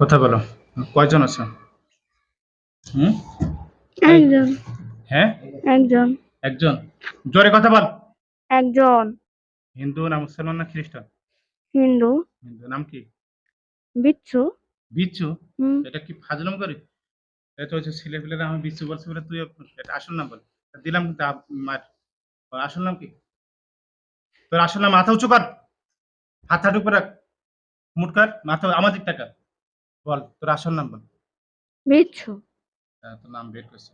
কথা বলো। কয়জন আছো? হুম? একজন। হ্যাঁ? একজন। একজন। জোরে কথা বল। একজন। হিন্দু না মুসলমান না খ্রিস্টান? হিন্দু। হিন্দু। নাম কি? বিচ্ছু। বিচ্ছু? এটা কি ফাজলাম করি? এটা হচ্ছে ছেলে পেলেরা আমি বিচ্ছু বলছি বলে তুই এটা আসল নাম বল। দিলাম কিন্তু মার। আসল নাম কি? তোর আসল নাম মাথা উঁচু কর। হাত হাঁটু করে রাখ। মুট কর। মাথা আমার দিক টাকা বল তোর আসল নাম বল। বিচ্ছু হ্যাঁ, তোর নাম বের করছে।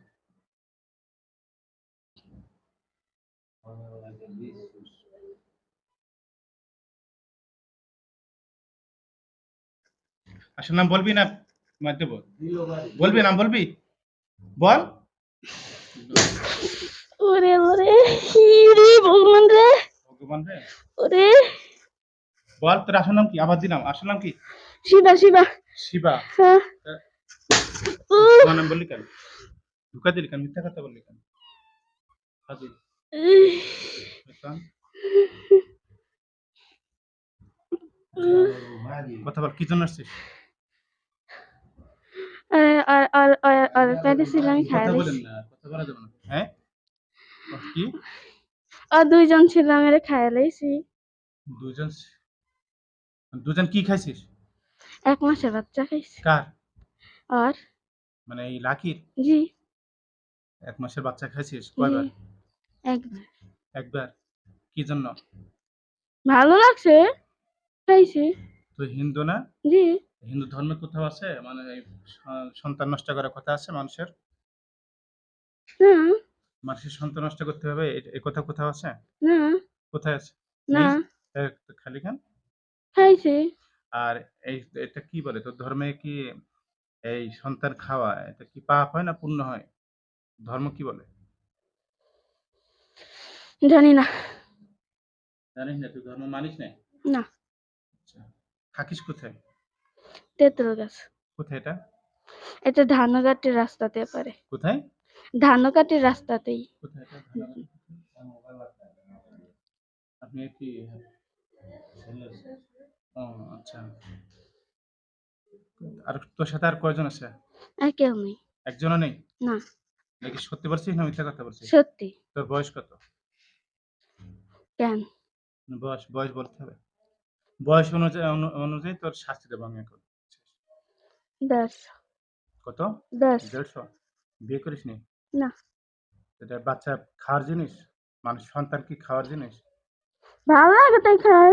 আসল নাম বলবি না? মার দেবো বলবি নাম বলবি? বল। ওরে ওরে রে ভগবান রে। ভগবান রে। ওরে। বল তোর আসল নাম কি? আবার দিলাম। আসল নাম কি? শিবা শিবা। শিবা। হ্যাঁ। তোমার নাম বললি কেন? দিলি কেন? মিথ্যা কথা বললি কেন? হাজির। কথা বল কি জন্য আসছিস? আর আর আর আর খাই কথা বলেন না কথা বলা যাবে না। হ্যাঁ? কি? আর দুইজন দুজন কি খাইছিস? এক মাসের বাচ্চা খাইছি। কার? আর? মানে এই লাকির? জি। এক মাসের বাচ্চা খাইছিস? কয়বার? একবার। একবার? কি জন্য? ভালো লাগছে খাইছি। তুই হিন্দু না? জি। হিন্দু ধর্মে কোথাও আছে? মানে সন্তান নষ্ট করার কথা আছে মানুষের? না। মানুষের সন্তান নষ্ট করতে হবে? এ- এ কথা কোথাও আছে? না। কোথায় আছে? না। খালি খান খাইছি। আর এই এটা কি বলে? তোর ধর্মে কি এই সন্তান খাওয়া এটা কি পাপ হয় না পুণ্য হয়? ধর্ম কি বলে? জানি না। জানিস না তুই ধর্ম মানিস না না। আচ্ছা থাকিস কোথায়? তেঁতুল গাছ। কোথায় এটা? এটা ধানঘাটের রাস্তাতে পারে। কোথায়? ধানঘাটের রাস্তাতেই। কোথায় এটা? আপনি কি ও আচ্ছা। আর তোর সাথে আর কয়জন আছে? আর কেউ নেই। একজনও নেই? না। নাকি সত্যি বলছিস না মিথ্যা কথা বলছিস? সত্যি। তোর বয়স কত? কেন? বয়স বয়স বলতে হবে। বয়স অনুযায়ী অনুযায়ী তোর শাস্তি দেবো আমি এখন দশ। কত? দশ। দেড়শো? বিয়ে করিস নি? না। এটা বাচ্চা খাওয়ার জিনিস? মানুষ সন্তান কি খাওয়ার জিনিস? ভালো লাগে তাই খাই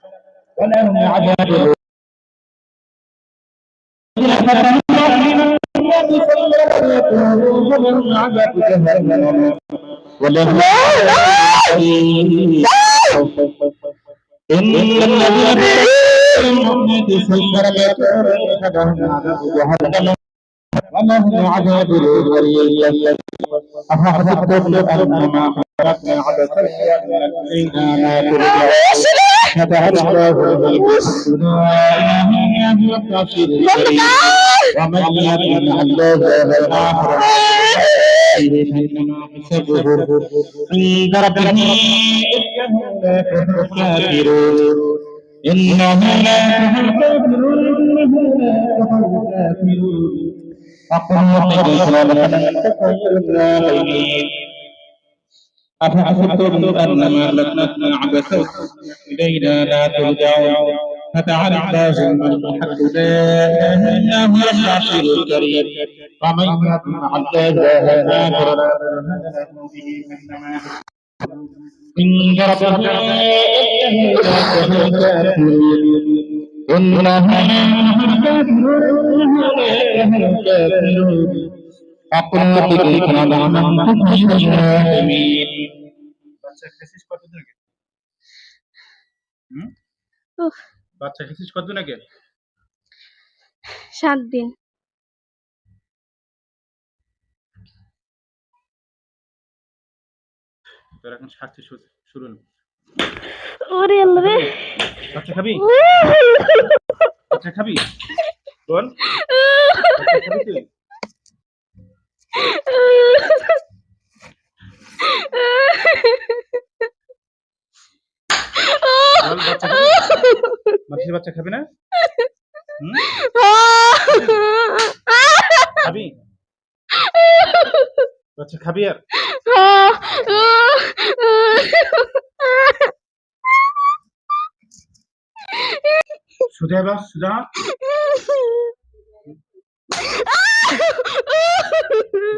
ولهم عذاب ولهم عذاب جهنم ولهم إن الذين يؤمنون بالسيرة فلهم عذاب جهنم ولهم عذاب الغريب أفحسبتم أنما خلقنا عبثا وأنكم إلينا لا ترجعون فتعالى الله الملك الحق لا إله إلا هو التوحيد الكريم ومن يكن الله الآخر حسبه عند ربه إنه لا يفلح الكافرون إنه لا يفلح الكافرون إنه لا يفلح الكافرون أقم الصلاة خير الراحمين أفحسبتم أنما لكنا عبثا إلينا لا ترجعون. فتعالى اللازم الحمد لله إنه هو العشير الكريم. ومن يكن عبدا هذا إن ربك إنه لا الكافرين إنه لا الكافرين. সাত দিন। তোর এখন শুরু খাবি? বাচ্চা খাবি? বল। খাবি তুই? বল বাচ্চা খাবি না? খাবি? বাচ্চা খাবি আর? সুজা এবার সুজা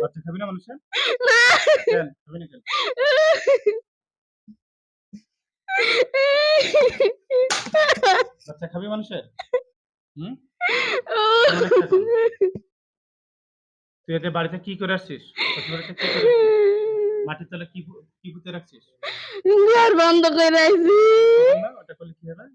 বাচ্চা খাবি না মানুষের? খাবি না বাচ্চা খাবি মানুষের? হুম? কেমন একটা আছে? তুই এদের বাড়িতে কি করে আসছিস? মাটির তলে কি কি পুঁতে রাখছিস? ঘর বন্ধ করে রাখছি। ওটা করলে কি হবে?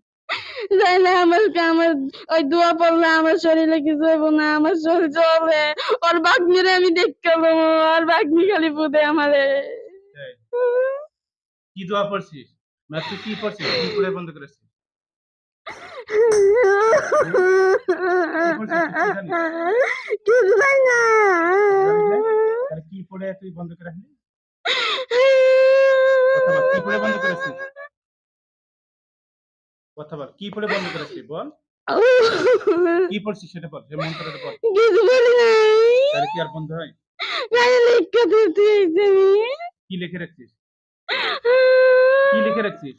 যাই আমার আমার ওই দোয়া পড়লে আমার শরীরে কিছু হইব না? আমার শরীর চলে ওর বাগনিরে আমি দেখতে পাবো। আর বাগনি খালি পুদে আমারে। কি দোয়া পড়ছিস? না তুই কি পড়ছিস? কি করে বন্ধ করেছিস? জানি কি পড়ে তুই বন্ধ করে রাখলি? কি পড়ে বন্ধ করেছিস? কথা বল। কি পড়ে বন্ধ করেছিস বল? কি পড়ছিস সেটা বল সে মন্ত্রটা বল। কিছু বলি নাই। তাহলে কি আর বন্ধ হয়? গায়ে লিখে দিতে কি লিখে রাখছিস? কি লিখে রাখছিস?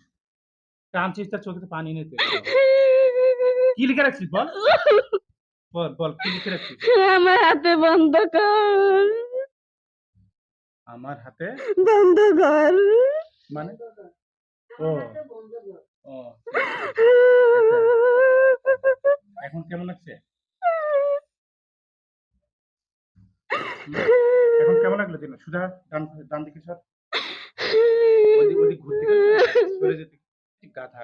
কাঁদছিস তার চোখে পানি নেই তো। কি লিখে রাখছিস বল? বল বল কি লিখে রাখছিস? আমার হাতে বন্ধ কর। আমার হাতে? বন্ধ কর। মানে? ও। এখন কেমন লাগছে? এখন কেমন লাগল দিন? সুধা ডান ডান দিকে সর। ওদিক ওদিক ঘুরতে সরে যেতে গাধা।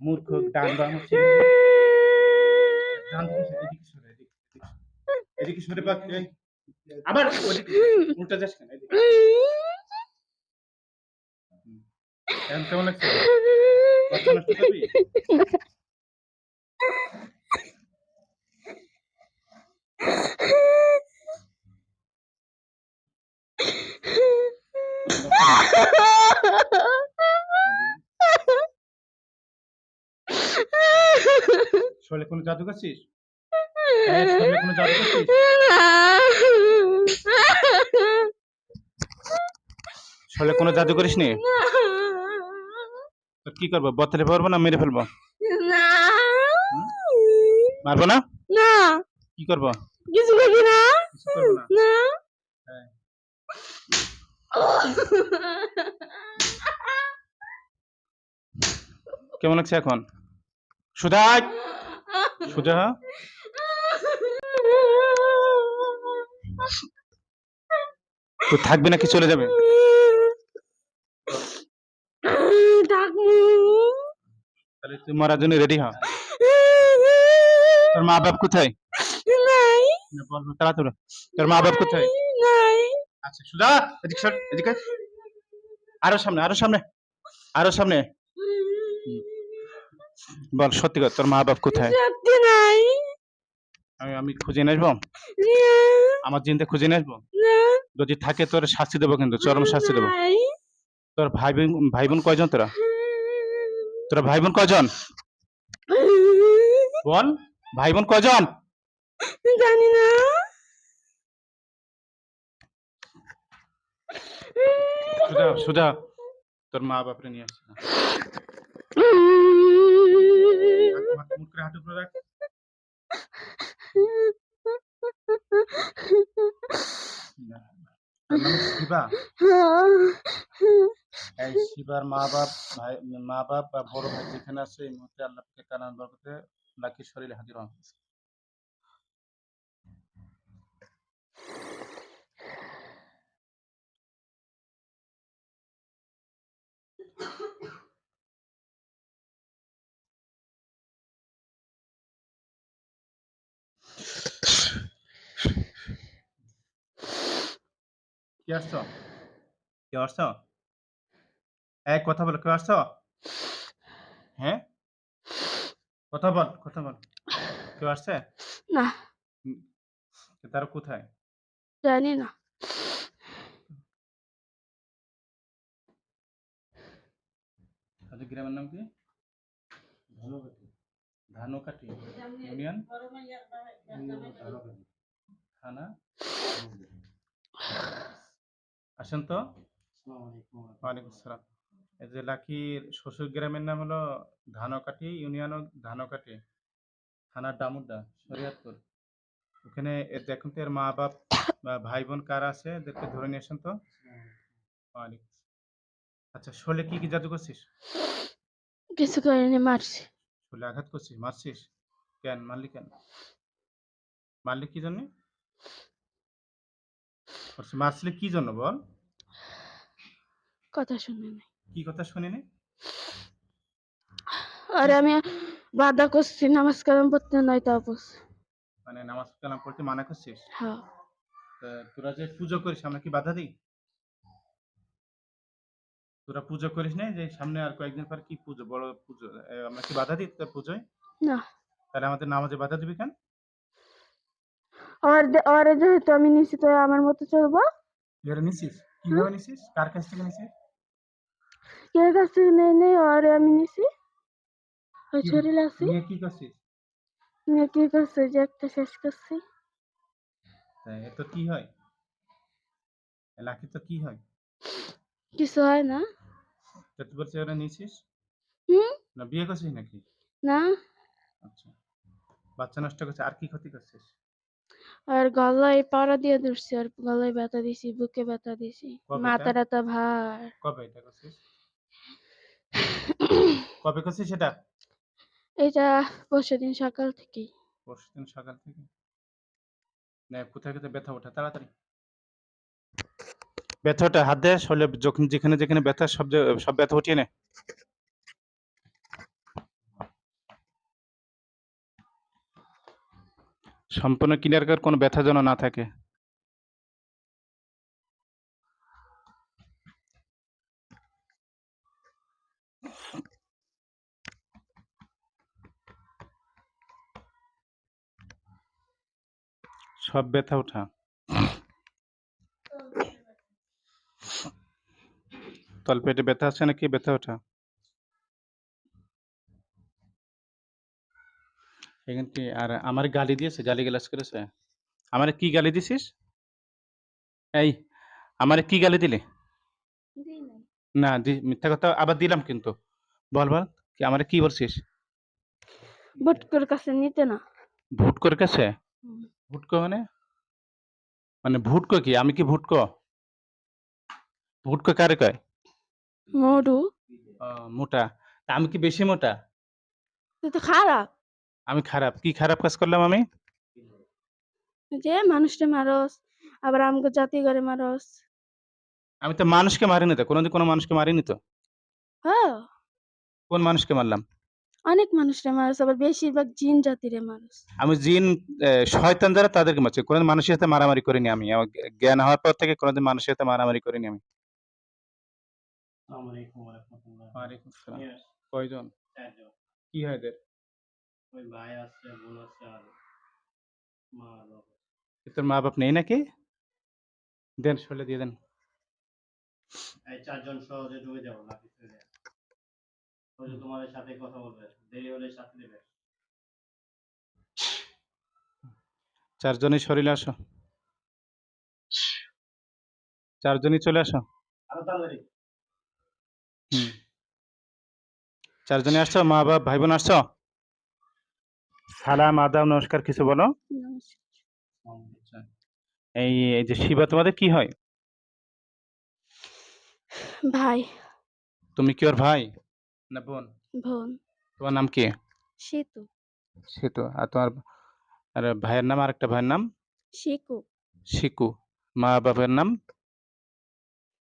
মূর্খ ডান বাম হচ্ছে। ডান দিকে সর, এদিকে সর। এদিকে সরে। পাক আবার ওদিকে উল্টা যাস কেন এদিকে। এখন কেমন লাগছে? শরীরে কোনো জাদু কোনো জাদু শরীরে কোনো জাদু করিস নি কি করব? বতলে পারব না মেরে ফেলব? মারবো না? না। কি করব? কিছু করবি না? হ্যাঁ। কেমন লাগছে এখন? সুধা সুধা। তুই থাকবি নাকি চলে যাবে? তাহলে তুই মরার জন্য রেডি হ। তোর মা বাপ কোথায়? নাই। বল তাড়াতাড়ি। তোর মা বাপ কোথায়? নাই। আচ্ছা সুধা এদিকে সর এদিকে আরও সামনে আরও সামনে আরও সামনে। বল সত্যি কথা তোর মা বাপ কোথায়? সত্যি নাই। আমি আমি খুঁজে নিয়ে আসব? আমার জিনতে খুঁজে নিয়ে আসব? যদি থাকে তোর শাস্তি দেবো কিন্তু চরম শাস্তি দেবো। তোর ভাই বোন ভাই বোন কয়জন তোরা? তোরা ভাই বোন কয়জন? বল ভাই বোন কয়জন? জানি না। সুধা সুধা তোর মা বাপরে নিয়ে আসছে করে হাঁটু রাখ। শিবা এই শিবার মা বাপ ভাই মা বাপ বা বড় ভাই যেখানে আছে এই মুহূর্তে আল্লাহকে কানান বরকতে লাকি শরীর হাজির হন কি আসছ? কি আসছ এক কথা বলো কেউ আসছো? হ্যাঁ? কথা বল কথা বল। কেউ আসছে? না। তারা কোথায়? জানি না। তাদের গ্রামের নাম কি? ধানকাঠি। ইউনিয়ন? থানা? আসেন তো। ওয়ালাইকুম আসসালাম। যে লাকির শ্বশুর গ্রামের নাম হলো ধানকাঠি ইউনিয়ন ধানকাঠি থানা ডামুড্ডা শরিয়াতপুর। ওখানে এর দেখুন তো এর মা বাপ বা ভাই বোন কারা আছে? এদেরকে ধরে নিয়ে আসেন তো। আচ্ছা শোলে কি কি জাদু করছিস? কিছু করিনি মারছি। শোলে আঘাত করছিস? মারছিস? কেন? মারলি কেন? মারলি কি জন্য? মারছিলি কি জন্য বল? কথা শুনে নাই। কি কথা শুনিনি আর আমি বাধা করছি নামাজ কালাম পড়তে নয় তা মানে নামাজ কালাম পড়তে মানা করছিস? হ্যাঁ। তা তোরা যে পুজো করিস আমরা কি বাধা দিই? তোরা পুজো করিস না যে সামনে আর কয়েকদিন পর কি পুজো বড় পুজো আমরা কি বাধা দিই তোর পুজোয়? না। তাহলে আমাদের নামাজে বাধা দিবি কেন? আর আর যেহেতু আমি নিশ্চিত হয়ে আমার মতো চলবো। এবারে নিছিস? কীভাবে নিছিস? কার কাছ থেকে নিছিস? কে কাছ নেই নেই আর আমি নিছি ওই আছি নিয়ে কি করছিস নিয়ে কি করছে যে একটা শেষ করছি তাই এ তো কি হয় লাকি তো কি হয় কিছু হয় না তা বলছিস এবারে নিছিস হুম না বিয়ে করছিস নাকি না আচ্ছা বাচ্চা নষ্ট করছে আর কি ক্ষতি করছিস আর গলায় পাড়া দিয়ে ধরছি আর গলায় ব্যথা দিছি বুকে ব্যথা দিছি মাথা? টাথা ভার কবে এটা করছিস কবে করছিস সেটা? এটা পরশু দিন সকাল থেকেই। পরশুদিন সকাল থেকে? না কোথায় কোথায় ব্যথা ওঠা? তাড়াতাড়ি। ব্যথা ওঠা হাত দে শরীরে যখন যেখানে যেখানে ব্যথা সব সব ব্যথা উঠিয়ে নে। সম্পূর্ণ ক্লিয়ার কর কোনো ব্যথা যেন না থাকে। সব ব্যথা ওঠা। তলপেটে ব্যথা আছে নাকি? ব্যথা ওঠা। এখান কি আর আমার গালি দিয়েছে? গালি গালাজ করেছে? আমার কি গালি দিছিস? এই আমার কি গালি দিলে? না দি মিথ্যা কথা আবার দিলাম কিন্তু। বল বল কি আমার কি বলছিস? বুটকুর কাছে নিতে না। ভুট করে কাছে। ভুটকো মানে? মানে ভুটকো কি? আমি কি ভুটকো? ভুটকো কারে কয়? মোটা। তা আমি কি বেশি মোটা? তুই তো খারাপ। আমি খারাপ। কি খারাপ কাজ করলাম আমি? যে মানুষটা মারস আবার আমাকে জাতি করে মারস। আমি তো মানুষকে মারিনি তো। কোনোদিন কোনো মানুষকে মারিনি তো? হ্যাঁ। কোন মানুষকে মারলাম? অনেক মানুষরা মারস আবার বেশিরভাগ জিন জাতিরে মানুষ। আমি জিন শয়তান যারা তাদেরকে মারছি কোনোদিন মানুষের সাথে মারামারি করিনি আমি। আমার জ্ঞান হওয়ার পর থেকে কোনোদিন মানুষের সাথে মারামারি করিনি আমি। কয়জন? কি হয় এদের? ওই ভাই আছে বোন আছে আর মা বাবা। তোর মা বাপ নেই নাকি? দেন শোলে দিয়ে দেন। এই চারজন সহজে ঢুকে যাব লাকি চারজনই শরীরে আসো। চারজনই চলে আসো। আরও তাড়াতাড়ি। হুম। চারজনে আসছো? মা বাপ ভাই বোন আসছো? সালাম আদাব নমস্কার কিছু বলো। এই এই যে শিবা তোমাদের কি হয়? ভাই। তুমি কি ওর ভাই? না বোন? বোন। তোমার নাম কি? সেতু। সেতু। আর তোমার আর ভাইয়ের নাম আর একটা ভাইয়ের নাম? শিকু। শিকু। মা বাবার নাম?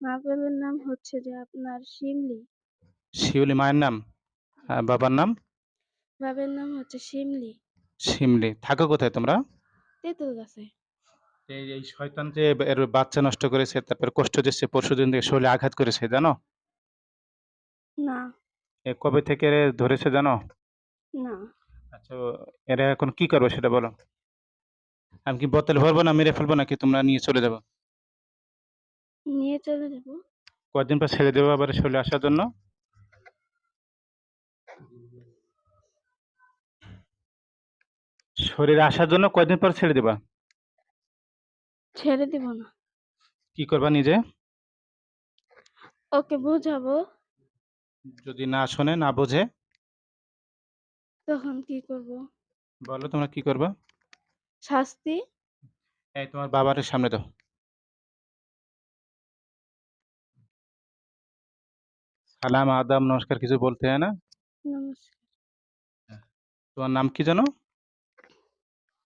মা বাবার নাম হচ্ছে যে আপনার শিমলি। শিউলি মায়ের নাম? আর বাবার নাম? বাবার নাম হচ্ছে শিমলি। শিমলি। থাকো কোথায় তোমরা? তেঁতুল গাছে। এই এই শয়তান যে এর বাচ্চা নষ্ট করেছে তারপর কষ্ট দিচ্ছে পরশুদিন থেকে শরীরে আঘাত করেছে জানো? না। এ কবে থেকে এর ধরেছে জানো? না। আচ্ছা এরা এখন কি করবে সেটা বলো? আমি কি বোতল ভরবো না মেরে ফেলব নাকি তোমরা নিয়ে চলে যাব? নিয়ে চলে যাব। কয়েকদিন পর ছেড়ে দেবো আবার শরীরে আসার জন্য? শরীরে আসার জন্য কয়দিন পর ছেড়ে দেবা? ছেড়ে দিব না। কি করবা নিজে? ওকে বুঝাবো। যদি না শোনে না বোঝে? তখন কি করব? বলো তোমরা কি করবা? শাস্তি? এই তোমার বাবার সামনে দাও। সালাম আদাব নমস্কার কিছু বলতে হয় না? নমস্কার। তোমার নাম কি জানো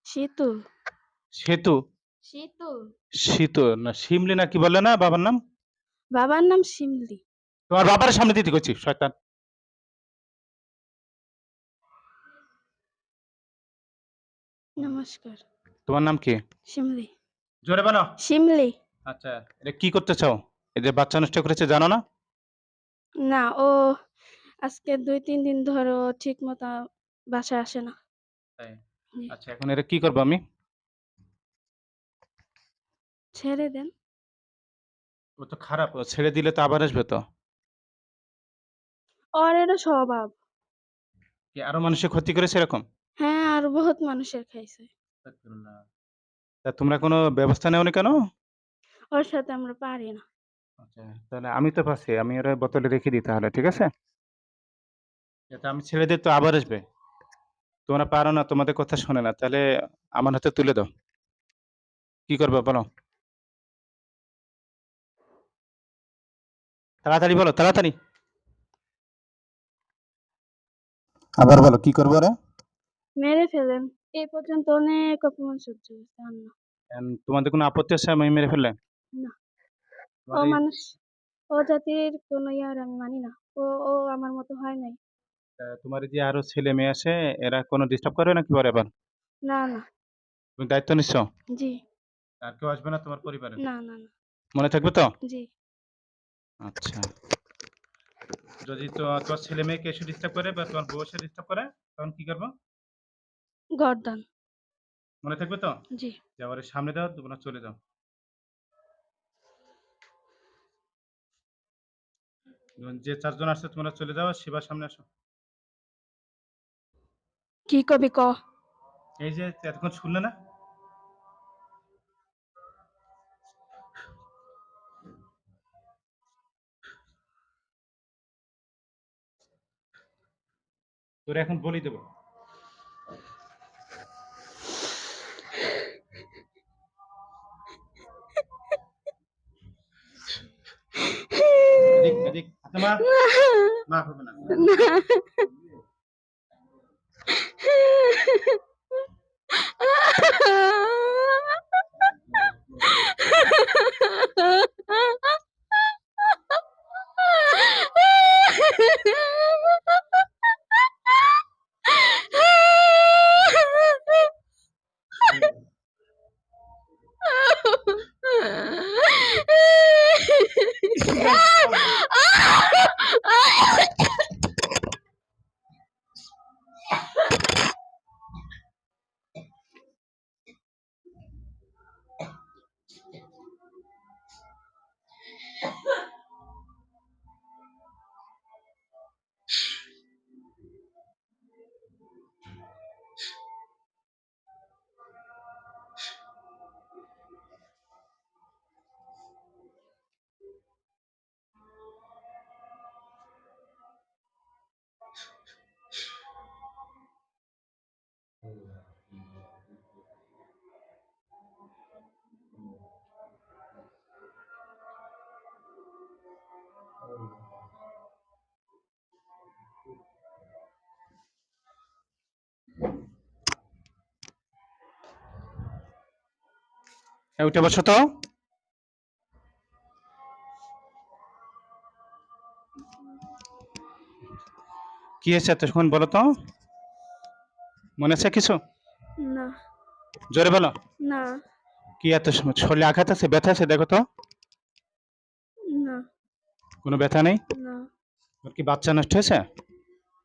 সেতু। সেতু? সেতু। শীতু না শিমলি না কি বললে না বাবার নাম? বাবার নাম শিমলি। তোমার বাবার সামনে দিতে করছি শয়তান। নমস্কার। তোমার নাম কি? শিমলি। জোরে বলো। শিমলি। আচ্ছা এটা কি করতে চাও? বাচ্চা নষ্ট করেছে জানো না? না ও আজকে দুই তিন দিন ধরে ও ঠিক মতো বাসায় আসে না। তাই? আচ্ছা এখন এটা কি করব আমি? ছেড়ে দেন। ও তো খারাপ ও ছেড়ে দিলে তো আবার আসবে তো। ওর এটা স্বভাব। কি আরও মানুষের ক্ষতি করেছে এরকম? হ্যাঁ আর বহুত মানুষের খাইছে। তা তোমরা কোনো ব্যবস্থা নেওনি কেন? ওর সাথে আমরা পারি না। আচ্ছা তাহলে আমি তো পাচ্ছি আমি ওরা বোতলে রেখে দিই তাহলে ঠিক আছে? যাতে আমি ছেড়ে দিই তো আবার আসবে। তোমরা পারো না তোমাদের কথা শোনে না তাহলে আমার হাতে তুলে দাও। কি করবে বলো? তাড়াতাড়ি বলো তাড়াতাড়ি। আবার বলো কি করব রে মেরে ফেলেন। এই পর্যন্ত অনেক অপমান সহ্য করতে না। তোমাদের কোনো আপত্তি আছে আমি মেরে ফেললে? না। ও মানুষ ও জাতির কোনো ইয়ার আমি মানি না। ও ও আমার মতো হয় নাই। আহ, তোমার যে আরও ছেলে মেয়ে আছে এরা কোনো ডিস্টার্ব করবে নাকি পরে আবার? না না। তুমি দায়িত্ব নিচ্ছ? জি। আর কেউ আসবে না তোমার পরিবারে? না না না। মনে থাকবে তো? জি। আচ্ছা। যদি তো তোমার ছেলে মেয়েকে এসে ডিস্টার্ব করে বা তোমার বউ এসে ডিস্টার্ব করে তখন কি করব? গর্দান। মনে থাকবে তো? জি। যে আবার এই সামনে দাও তোমরা চলে যাও। যে চারজন আসছে তোমরা চলে যাও শিবার সামনে আসো। কি কবি ক? এই যে এতক্ষণ শুনলে না? তোর এখন বলি দেবো। মা। মা। হবে না। হ্যাঁ উঠে বসো তো। কি হয়েছে এতক্ষণ বলো তো? মনে আছে কিছু? না। জোরে বলো। না। কি এত শরীরে আঘাত আছে ব্যথা আছে দেখো তো। না। কোনো ব্যথা নেই? না। ওর কি বাচ্চা নষ্ট হয়েছে?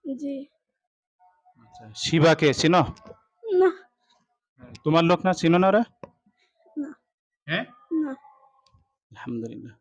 জি। শিবা কে না। তোমার লোক না? চিনো না ওরা? হ্যাঁ? আলহামদুলিল্লাহ।